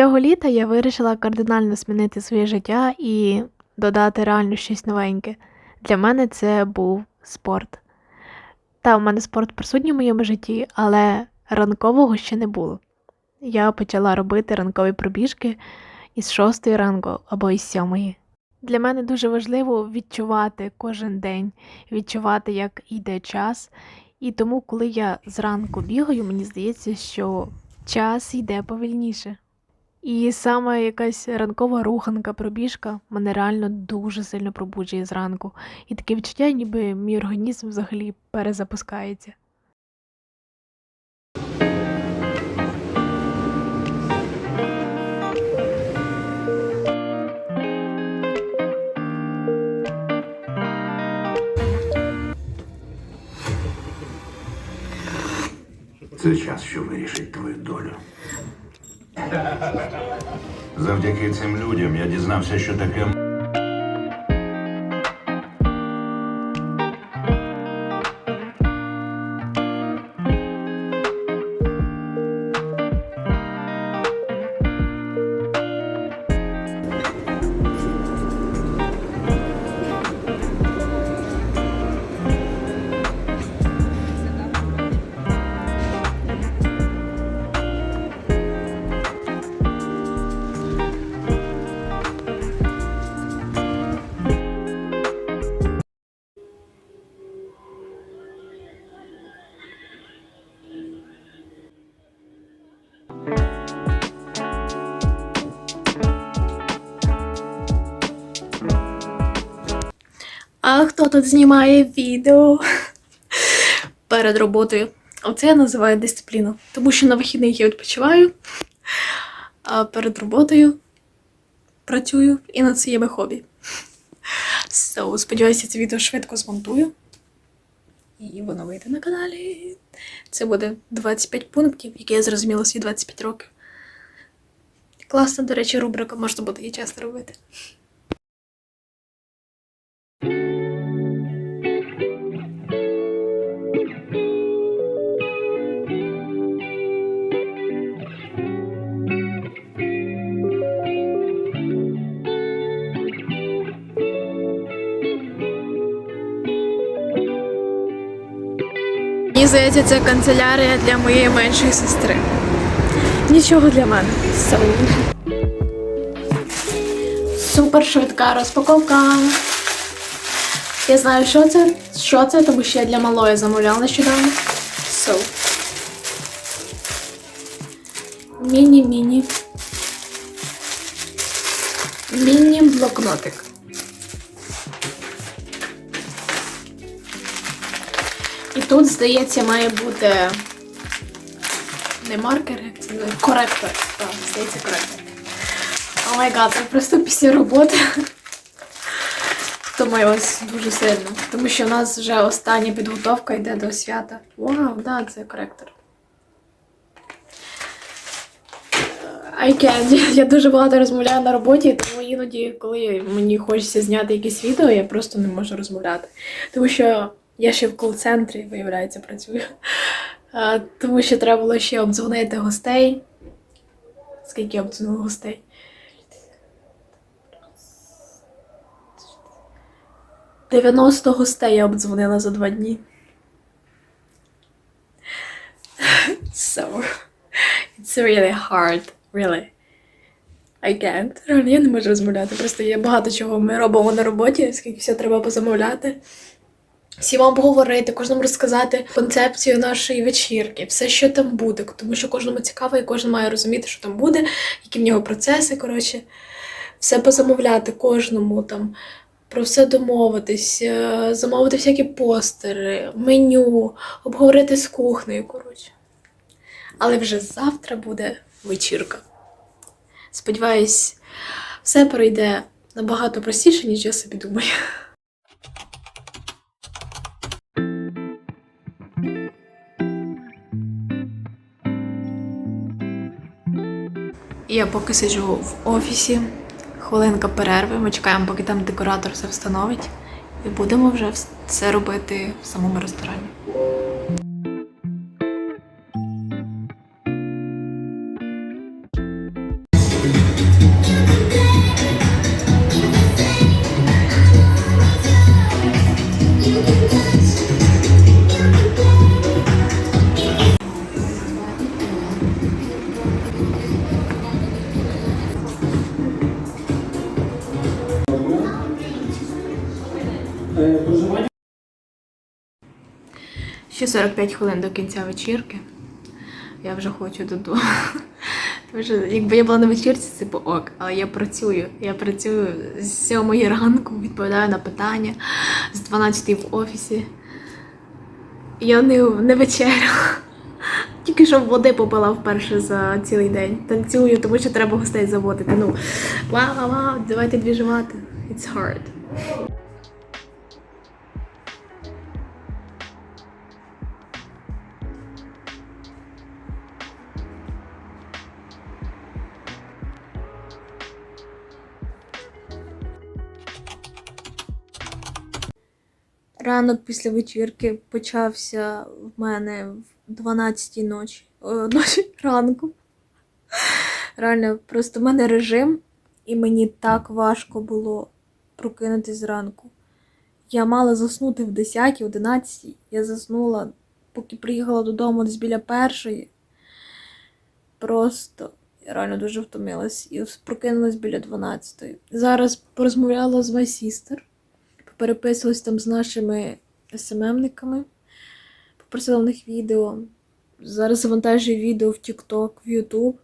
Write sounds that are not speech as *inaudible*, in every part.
Цього літа я вирішила кардинально змінити своє життя і додати реально щось новеньке. Для мене це був спорт. Та, в мене спорт присутній в моєму житті, але ранкового ще не було. Я почала робити ранкові пробіжки із 6 ранку або із 7. Для мене дуже важливо відчувати кожен день, відчувати, як йде час. І тому, коли я зранку бігаю, мені здається, що час йде повільніше. І саме якась ранкова руханка, пробіжка мене реально дуже сильно пробуджує зранку. І таке відчуття, ніби мій організм взагалі перезапускається. Це час, що вирішить твою долю. Завдяки цим людям я дізнався, що таке. А хто тут знімає відео перед роботою? Оце я називаю дисципліну. Тому що на вихідних я відпочиваю, а перед роботою працюю і на це є моє хобі. So, сподіваюся, це відео швидко змонтую. І воно вийде на каналі. Це буде 25 пунктів, які я зрозуміла свої 25 років. Класна, до речі, рубрика, можна буде її часто робити. Мені здається, це канцелярія для моєї меншої сестри. Нічого для мене. Супер швидка розпаковка. Я знаю, що це, що це, тому що я для малої замовляла нещодавно. So. Міні-міні. Міні-блокнотик. Тут, здається, має бути не маркер, це коректор. Так, здається, коректор. О май гад, я просто після роботи втомилась дуже сильно. Тому що у нас вже остання підготовка йде до свята. Вау, да, це коректор. I can. *laughs* Я дуже багато розмовляю на роботі, тому іноді, коли мені хочеться зняти якесь відео, я просто не можу розмовляти. Тому що я ще в кол-центрі, виявляється, працюю. А, Тому що треба було ще обдзвонити гостей. Скільки я обдзвонила гостей? Дев'яносто гостей я обдзвонила за два дні. So, it's really hard, really. I can't. Реально, я не можу розмовляти. Просто є багато чого ми робимо на роботі, скільки все треба позамовляти. Всім обговорити, кожному розказати концепцію нашої вечірки, все, що там буде, тому що кожному цікаво, і кожен має розуміти, що там буде, які в нього процеси. Коротше, все позамовляти кожному там, про все домовитись, е, замовити всякі постери, меню, обговорити з кухнею. Коротше. Але вже завтра буде вечірка. Сподіваюсь, все пройде набагато простіше, ніж я собі думаю. Я поки сиджу в офісі, хвилинка перерви. Ми чекаємо, поки там декоратор все встановить, і будемо вже все робити в самому ресторані. 45 хвилин до кінця вечірки. Я вже хочу додому. *laughs* Тому що якби я була на вечірці, це б ок. Але я працюю. Я працюю з 7 ранку, відповідаю на питання, з 12 в офісі. Я не, не вечеряла. *laughs* Тільки що води попила вперше за цілий день. Танцюю, тому що треба гостей заводити. Ну, вау, вау, давайте двіжувати. It's hard. Ранок після вечірки почався в мене в 12 ночі, *laughs* ночі ранку. Реально, просто в мене режим, і мені так важко було прокинутися зранку. Я мала заснути в 10 11 Я заснула, поки приїхала додому десь біля першої. Просто я реально дуже втомилась і прокинулась біля 12. Зараз порозмовляла з Sister переписувалась там з нашими СММниками, попросила в них відео. Зараз завантажую відео в TikTok, в YouTube.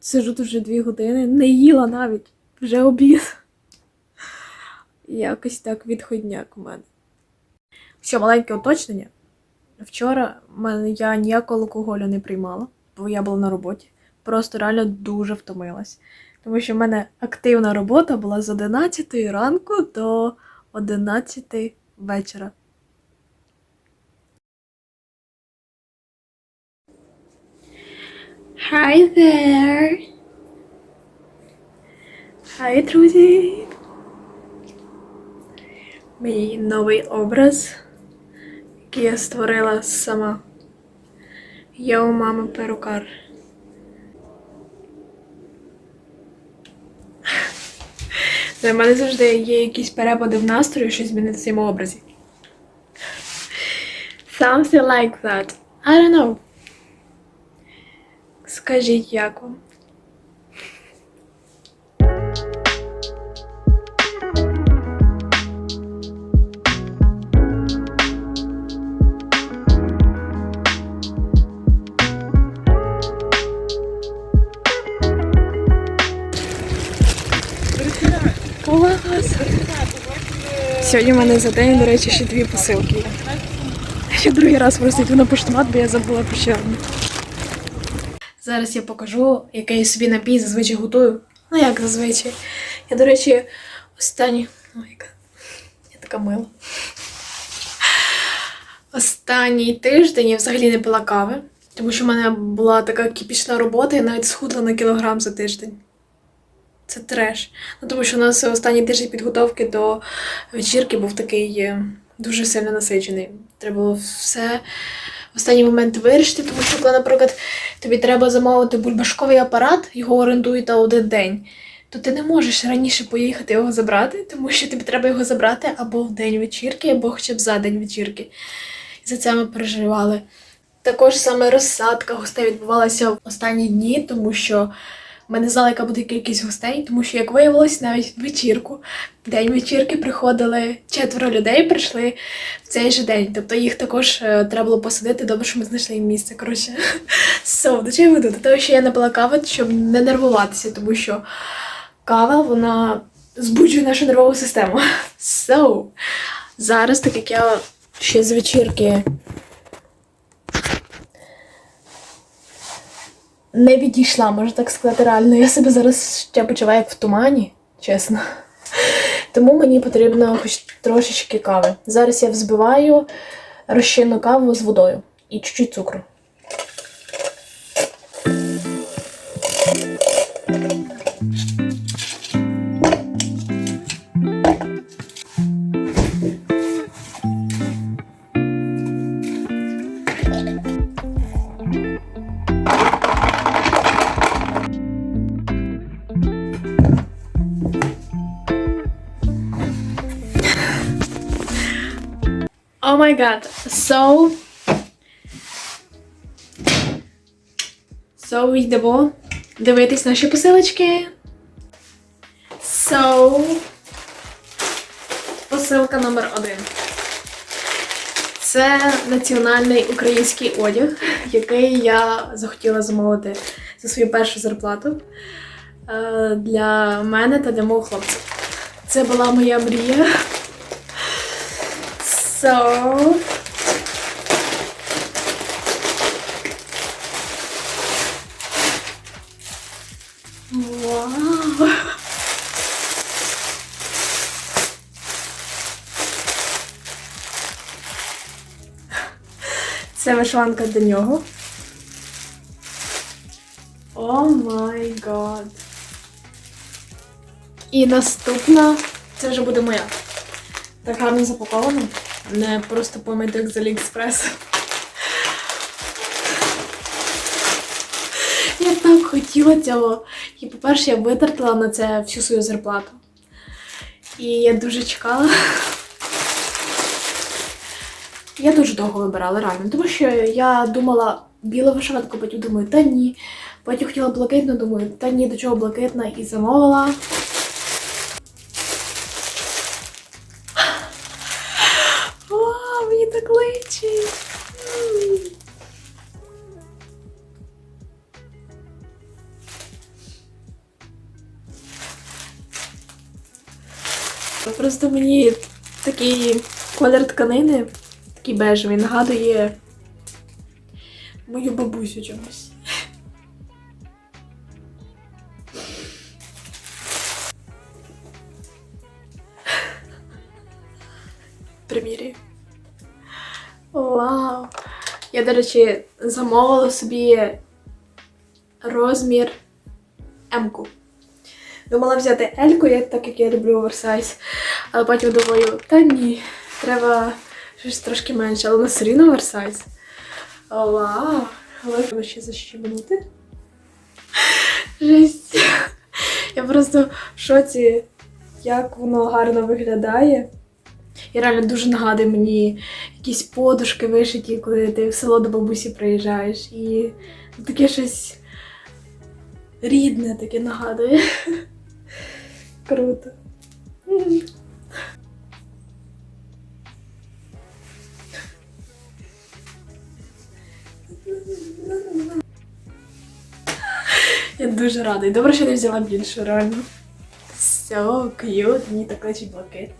Сижу тут вже дві години, не їла навіть, вже обід. Якось так відходняк у мене. Що, маленьке уточнення. Вчора мене я ніякого алкоголю не приймала, бо я була на роботі. Просто реально дуже втомилась. Тому що в мене активна робота була з 11 ранку до 11 вечора. Hi there! Hi, друзі! Мій новий образ, який я створила сама. Я у мами перукар. Для мене завжди є якісь перепади в настрої, щось змінити в цьому образі. Something like that. I don't know. Скажіть, як вам? Сьогодні в мене за день, до речі, ще дві посилки. Ще другий раз йду на поштомат, бо я забула про. Зараз я покажу, який я собі напій зазвичай готую. Ну як зазвичай. Я, до речі, останні. Ой, яка. Я така мила. Останній тиждень я взагалі не пила кави, тому що в мене була така кіпічна робота, я навіть схудла на кілограм за тиждень. Це треш. Ну, тому що у нас останній тиждень підготовки до вечірки був такий е, дуже сильно насичений. Треба було все в останній момент вирішити, тому що, коли, наприклад, тобі треба замовити бульбашковий апарат, його орендують на один день, то ти не можеш раніше поїхати його забрати, тому що тобі треба його забрати або в день вечірки, або хоча б за день вечірки. І за це ми переживали. Також саме розсадка гостей відбувалася в останні дні, тому що ми не знали, яка буде кількість гостей, тому що, як виявилось, навіть вечірку, в день вечірки приходили четверо людей, прийшли в цей же день. Тобто їх також е, треба було посадити, добре, що ми знайшли їм місце. Коротше, *laughs* so, до чого я веду? До того, що я не пила кави, щоб не нервуватися, тому що кава, вона збуджує нашу нервову систему. *laughs* So, зараз, так як я ще з вечірки не відійшла, можна так сказати, реально. Я себе зараз ще почуваю як в тумані, чесно. Тому мені потрібно хоч трошечки кави. Зараз я взбиваю розчинну каву з водою і чуть-чуть цукру. My god. So. So, йдемо дивитись наші посилочки. So. Посилка номер один. Це національний український одяг, який я захотіла замовити за свою першу зарплату е, для мене та для мого хлопця. Це була моя мрія. So... Вау! Це вишиванка до нього. О май гад. І наступна, це вже буде моя. Так гарно запакована. Не просто помити з Аліекспрес. Я так хотіла цього. І, по-перше, я витратила на це всю свою зарплату. І я дуже чекала. Я дуже довго вибирала реально, тому що я думала білу вишиванку, потім думаю, та ні. Потім хотіла блакитну, думаю, та ні, до чого блакитна, і замовила. Мені такий колір тканини, такий бежевий, нагадує мою бабусю чомусь. Примірі. Вау! Я, до речі, замовила собі розмір М-ку. Думала взяти Ельку, так як я люблю оверсайз. Але потім думаю, та ні, треба щось трошки менше, але у нас все рівно оверсайз. Вау! Але ще защібнути. Жесть. Я просто в шоці, як воно гарно виглядає. І реально дуже нагадує мені якісь подушки вишиті, коли ти в село до бабусі приїжджаєш. І таке щось рідне таке нагадує. Круто. Я дуже рада. І добре, що не взяла більше, реально. Все, к'ют, мені так лечить блакит.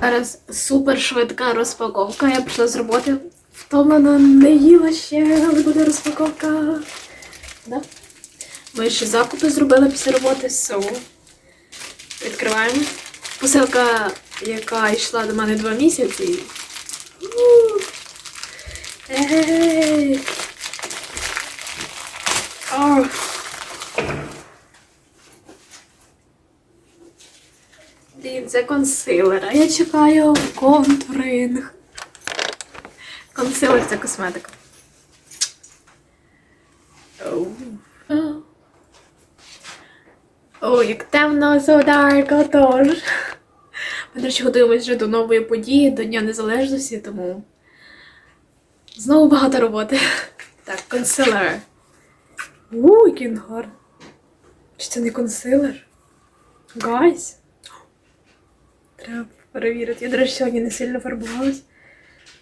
Зараз супер швидка розпаковка. Я прийшла з роботи. Втомлена, не їла ще, але буде розпаковка. Да? Ми ще закупи зробили після роботи. So. Відкриваємо. Посилка, яка йшла до мене два місяці. Блін, це консилер. А я чекаю контуринг. Консилер це косметика. О, як темно, dark, отож. Ми, до речі, готуємось вже до нової події, до Дня Незалежності, тому знову багато роботи. Так, консилер. У, який він гарний. Чи це не консилер? Гайс. Треба перевірити. Я, до речі, сьогодні не сильно фарбувалась.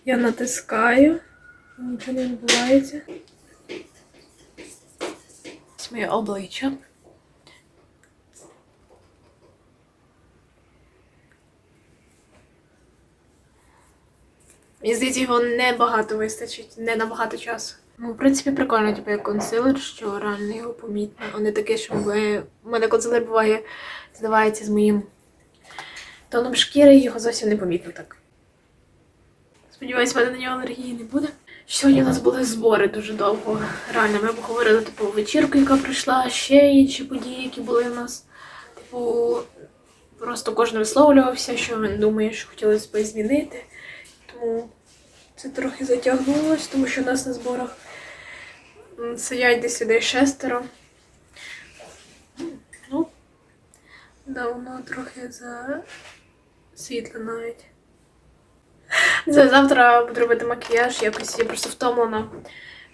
Я натискаю. Нічого не відбувається. Ось моє обличчя. Мені здається, його небагато вистачить, не на багато часу. Ну, в принципі, прикольно, типу, як консилер, що реально його помітно. А не таке, що буває. У мене консилер буває, здавається з моїм тоном шкіри, його зовсім не помітно так. Сподіваюсь, в мене на нього алергії не буде. Сьогодні у нас були збори дуже довго. Реально, ми обговорили типу вечірку, яка пройшла, ще інші події, які були у нас. Типу, просто кожен висловлювався, що він думає, що хотілося б змінити. Тому це трохи затягнулося, тому що у нас на зборах сидять десь людей шестеро. Ну, давно трохи за світло навіть. Завтра буду робити макіяж, якось я просто втомлена.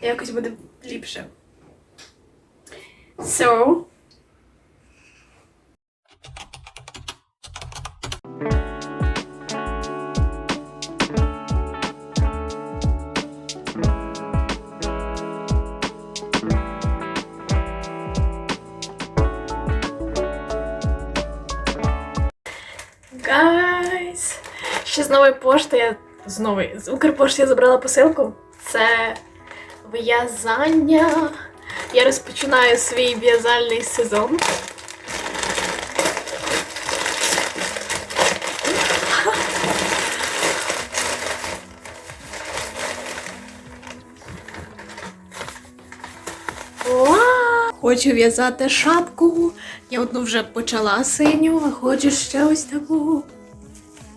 Якось буде ліпше. So. Нової пошти я з нової з Укрпошти я забрала посилку. Це в'язання. Я розпочинаю свій в'язальний сезон. Хочу в'язати шапку. Я одну вже почала синю, а хочу ще ось таку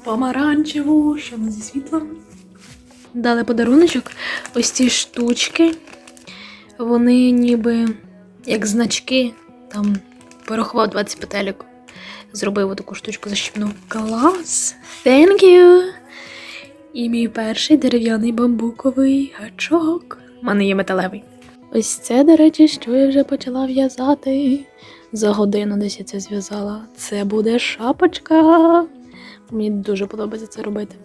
помаранчеву, що зі світлом. Дали подаруночок. Ось ці штучки. Вони ніби як значки. Там порахував 20 петелек. Зробив таку штучку, защіпнув. Клас! Thank you! І мій перший дерев'яний бамбуковий гачок. У мене є металевий. Ось це, до речі, що я вже почала в'язати. За годину десь я це зв'язала. Це буде шапочка. Мені дуже подобається це робити.